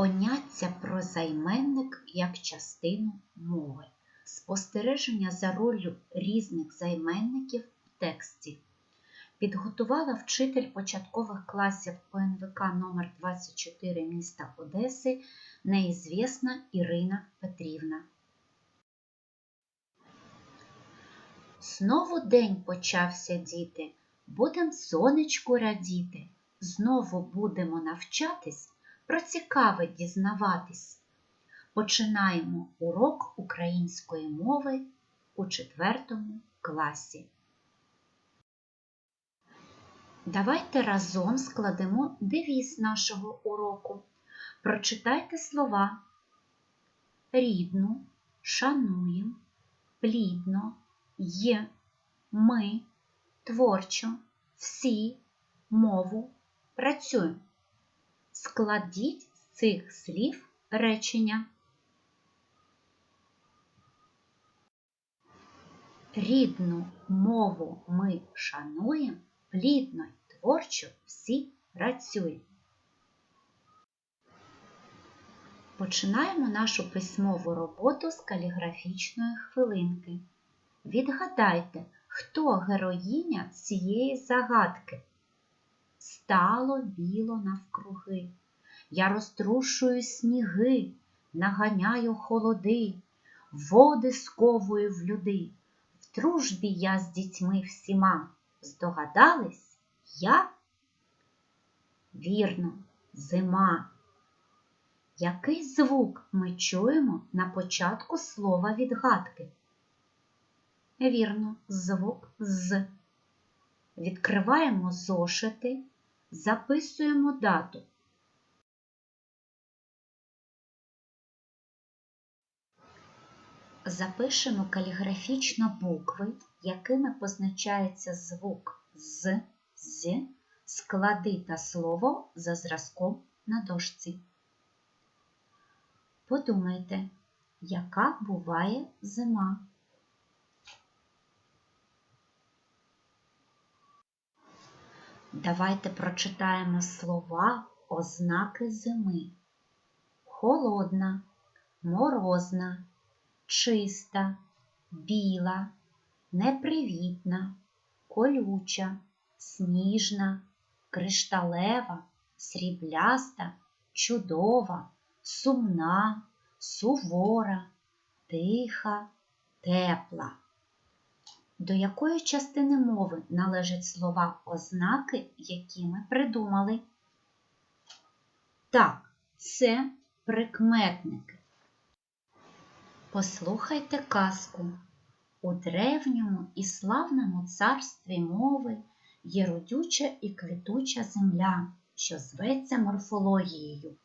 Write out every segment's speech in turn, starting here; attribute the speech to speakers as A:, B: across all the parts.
A: Поняття про займенник як частину мови. Спостереження за роллю різних займенників в тексті. Підготувала вчитель початкових класів ПНВК номер 24 міста Одеси неізвісна Ірина Петрівна. Знову день почався, діти, будем сонечку радіти, знову будемо навчатись, про цікаве дізнаватись. Починаємо урок української мови у четвертому класі. Давайте разом складемо девіз нашого уроку. Прочитайте слова рідну, шануєм, плідно, є, ми, творчо, всі, мову, працюємо. Складіть з цих слів речення. Рідну мову ми шануємо, плідно й творчо всі працюємо. Починаємо нашу письмову роботу з каліграфічної хвилинки. Відгадайте, хто героїня цієї загадки? Стало біло навкруги. Я розтрушую сніги, наганяю холоди, води сковую в люди. В дружбі я з дітьми всіма. Здогадались я? Вірно, зима. Який звук ми чуємо на початку слова відгадки? Вірно, звук з. Відкриваємо зошити, записуємо дату. Запишемо каліграфічно букви, якими позначається звук з, з, склади та слово за зразком на дошці. Подумайте, яка буває зима? Давайте прочитаємо слова ознаки зими. Холодна, морозна, чиста, біла, непривітна, колюча, сніжна, кришталева, срібляста, чудова, сумна, сувора, тиха, тепла. До якої частини мови належать слова ознаки, які ми придумали? Так, це прикметники. Послухайте казку. У древньому і славному царстві мови є родюча і квітуча земля, що зветься морфологією.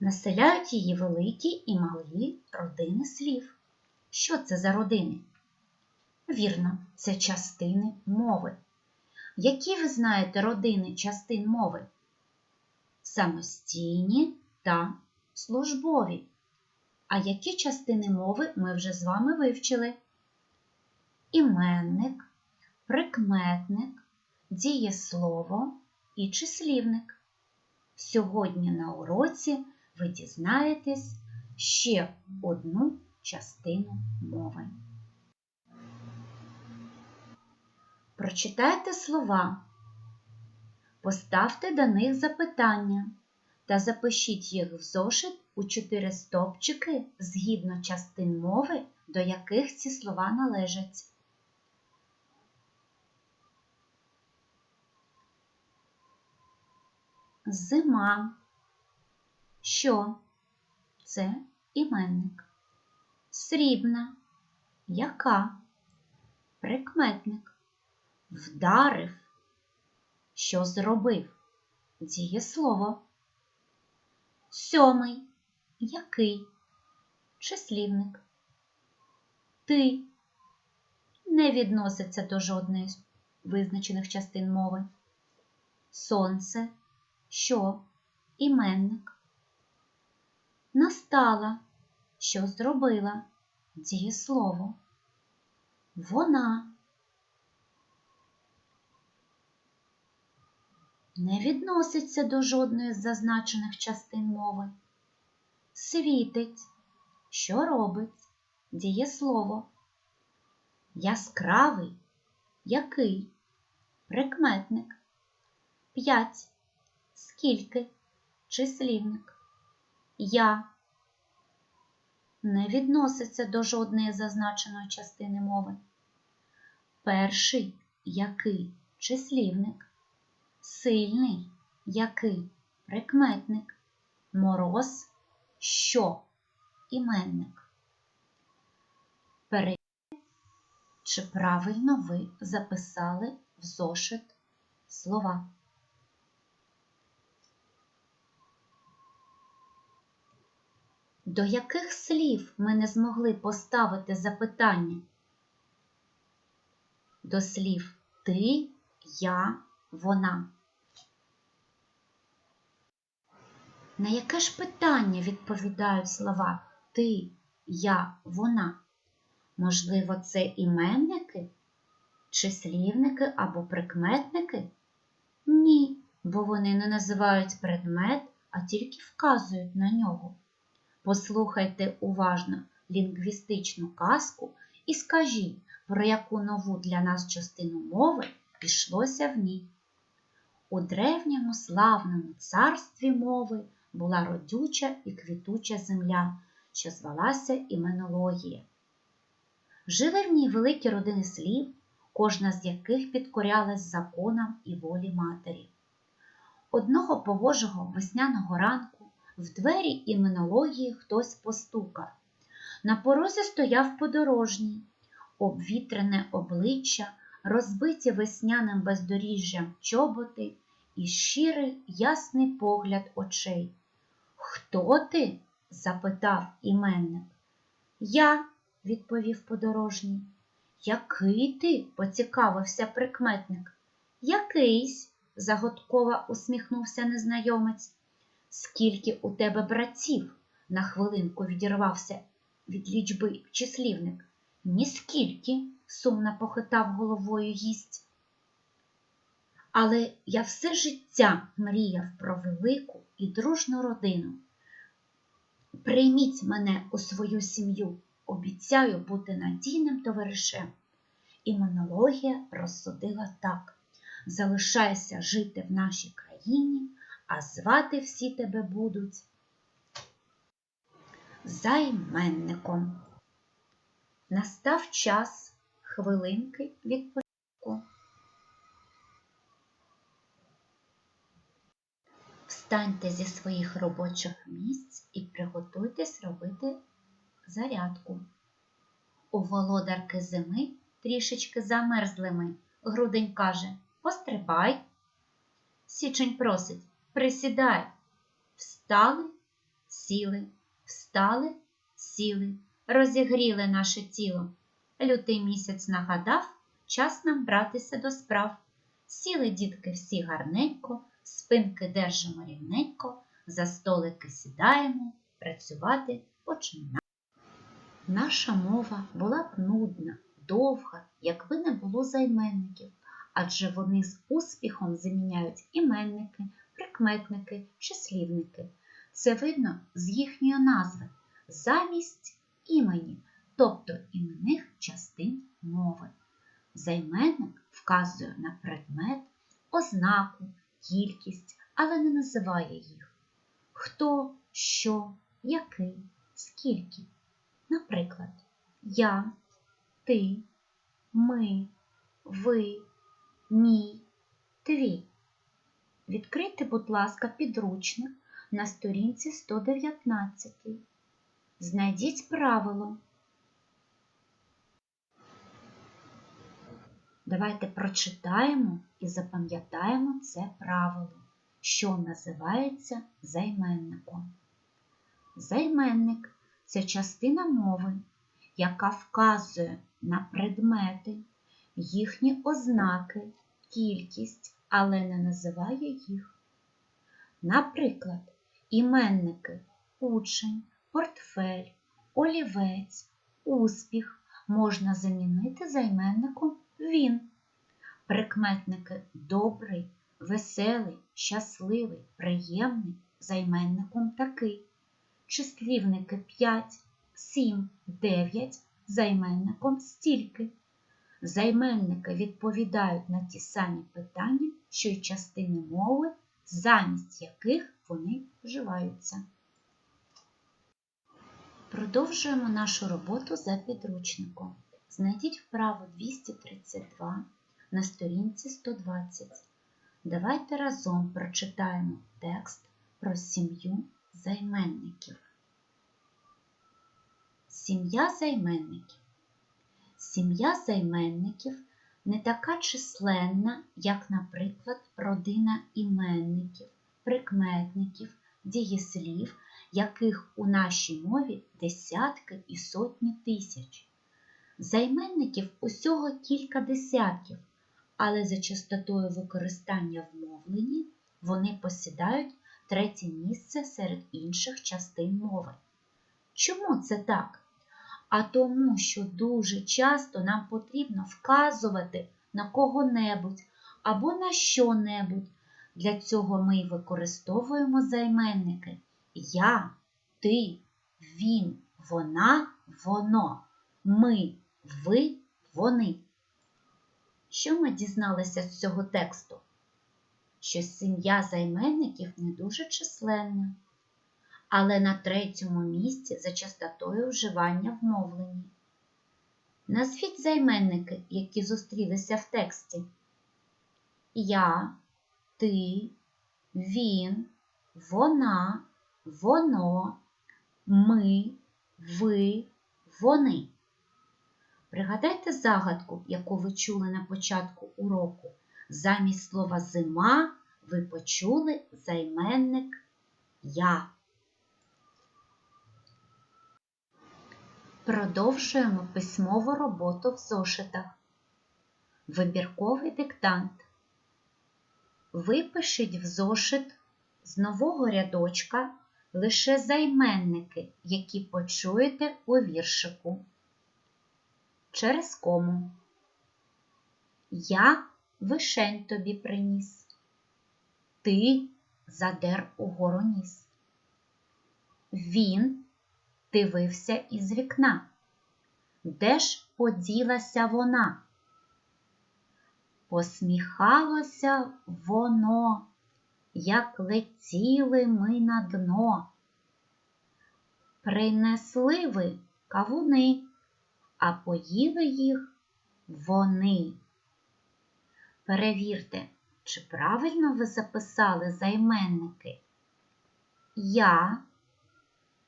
A: Населяють її великі і малі родини слів. Що це за родини? Вірно, це частини мови. Які ви знаєте родини частин мови? Самостійні та службові. А які частини мови ми вже з вами вивчили? Іменник, прикметник, дієслово і числівник. Сьогодні на уроці ви дізнаєтесь ще одну частину мови. Прочитайте слова, поставте до них запитання та запишіть їх в зошит у чотири стопчики згідно частин мови, до яких ці слова належать. Зима. Що? Це іменник. Срібна. Яка? Прикметник. Вдарив. Що зробив? Дієслово. Сьомий. Який? Числівник. Ти не відноситься до жодної з визначених частин мови. Сонце. Що? Іменник. Настала. Що зробила? Дієслово. Вона. Не відноситься до жодної з зазначених частин мови. Світить. Що робить? Дієслово. Яскравий. Який? Прикметник. П'ять. Скільки? Числівник. Я не відноситься до жодної зазначеної частини мови. Перший який числівник, сильний який прикметник, мороз що іменник. Перевірте, чи правильно ви записали в зошит слова. До яких слів ми не змогли поставити запитання? До слів ти, я, вона. На яке ж питання відповідають слова ти, я, вона? Можливо, це іменники, числівники або прикметники? Ні, бо вони не називають предмет, а тільки вказують на нього. Послухайте уважно лінгвістичну казку і скажіть, про яку нову для нас частину мови пішлося в ній. У древньому славному царстві мови була родюча і квітуча земля, що звалася іменологія. Жили в ній великі родини слів, кожна з яких підкорялась законам і волі матері. Одного погожого весняного ранку в двері іменології хтось постукав. На порозі стояв подорожній, обвітрене обличчя, розбиті весняним бездоріжжям чоботи і щирий ясний погляд очей. Хто ти? запитав іменник. Я, відповів подорожній. Який ти? поцікавився прикметник. Якийсь, загадково усміхнувся незнайомець. Скільки у тебе братів? на хвилинку відірвався від лічби числівник. Ніскільки, сумно похитав головою гість. Але я все життя мріяв про велику і дружну родину. Прийміть мене у свою сім'ю, обіцяю бути надійним товаришем. Імунологія розсудила так: залишайся жити в нашій країні, а звати всі тебе будуть займенником. Настав час хвилинки відпочинку. Встаньте зі своїх робочих місць і приготуйтесь робити зарядку. У володарки зими трішечки замерзлими. Грудень каже Пострибай. Січень просить Присідай. Встали, сіли, встали, сіли, розігріли наше тіло. Лютий місяць нагадав, час нам братися до справ. Сіли дітки всі гарненько, спинки держимо рівненько, за столики сідаємо, працювати починаємо. Наша мова була б нудна, довга, якби не було займенників, адже вони з успіхом заміняють іменники, прикметники, числівники. Це видно з їхньої назви замість імені, тобто іменних частин мови. Займенник вказує на предмет, ознаку, кількість, але не називає їх. Хто, що, який, скільки. Наприклад, я, ти, ми, ви, мій, твій. Відкрийте, будь ласка, підручник на сторінці 119. Знайдіть правило. Давайте прочитаємо і запам'ятаємо це правило, що називається займенником. Займенник це частина мови, яка вказує на предмети, їхні ознаки, кількість, але не називає їх. Наприклад, іменники учень, портфель, олівець, успіх можна замінити займенником він. Прикметники добрий, веселий, щасливий, приємний займенником такий. числівники 5, 7, 9, займенником стільки. Займенники відповідають на ті самі питання, що й частини мови, замість яких вони вживаються. Продовжуємо нашу роботу за підручником. Знайдіть вправу 232 на сторінці 120. Давайте разом прочитаємо текст про сім'ю займенників. Сім'я займенників. Сім'я займенників не така численна, як, наприклад, родина іменників, прикметників, дієслів, яких у нашій мові десятки і сотні тисяч. Займенників усього кілька десятків, але за частотою використання в мовленні вони посідають третє місце серед інших частин мови. Чому це так? А тому, що дуже часто нам потрібно вказувати на кого-небудь або на що-небудь. Для цього ми й використовуємо займенники я, ти, він, вона, воно, ми, ви, вони. Що ми дізналися з цього тексту? Що сім'я займенників не дуже численна, але на третьому місці за частотою вживання в мовленні. Назвіть займенники, які зустрілися в тексті. Я, ти, він, вона, воно, ми, ви, вони. Пригадайте загадку, яку ви чули на початку уроку. Замість слова зима ви почули займенник я. Продовжуємо письмову роботу в зошитах. Вибірковий диктант. Випишіть в зошит з нового рядочка лише займенники, які почуєте у віршику. Через кому. Я вишень тобі приніс. Ти задер угору ніс. Він дивився із вікна. Де ж поділася вона? Посміхалося воно, як летіли ми на дно. Принесли ви кавуни, а поїли їх вони. Перевірте, чи правильно ви записали займенники? Я,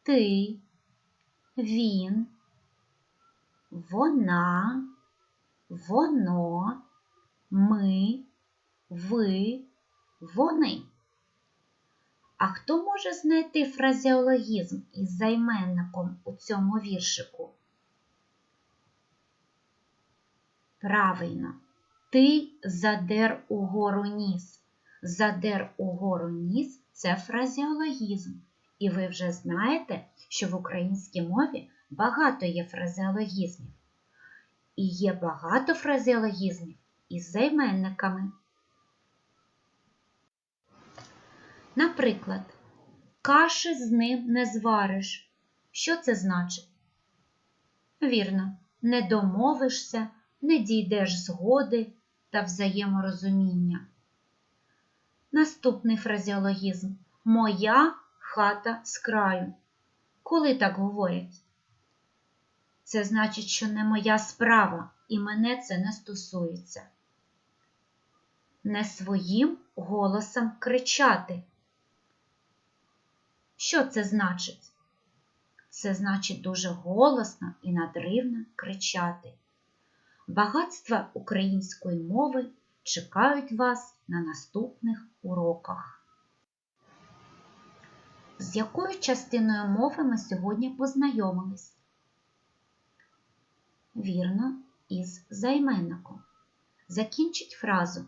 A: ти, він, вона, воно, ми, ви, вони. А хто може знайти фразеологізм із займенником у цьому віршику? Правильно, ти задер угору ніс. Задер угору ніс це фразеологізм. І ви вже знаєте, що в українській мові багато є фразеологізмів. І є багато фразеологізмів із займенниками. Наприклад, каші з ним не звариш. Що це значить? Вірно, не домовишся, не дійдеш згоди та взаєморозуміння. Наступний фразеологізм Моя хата з краю. Коли так говорять? Це значить, що не моя справа і мене це не стосується. Не своїм голосом кричати. Що це значить? Це значить дуже голосно і надривно кричати. Багатства української мови чекають вас на наступних уроках. З якою частиною мови ми сьогодні познайомились? Вірно, із займенником. Закінчіть фразу.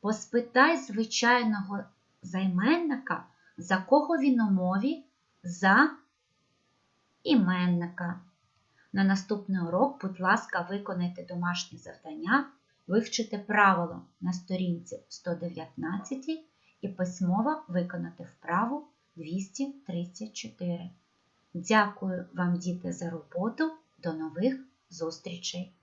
A: Поспитай звичайного займенника, за кого він у мові за іменника. На наступний урок, будь ласка, виконайте домашнє завдання, вивчите правило на сторінці 119 і письмово виконати вправу 234. Дякую вам, діти, за роботу. До нових зустрічей!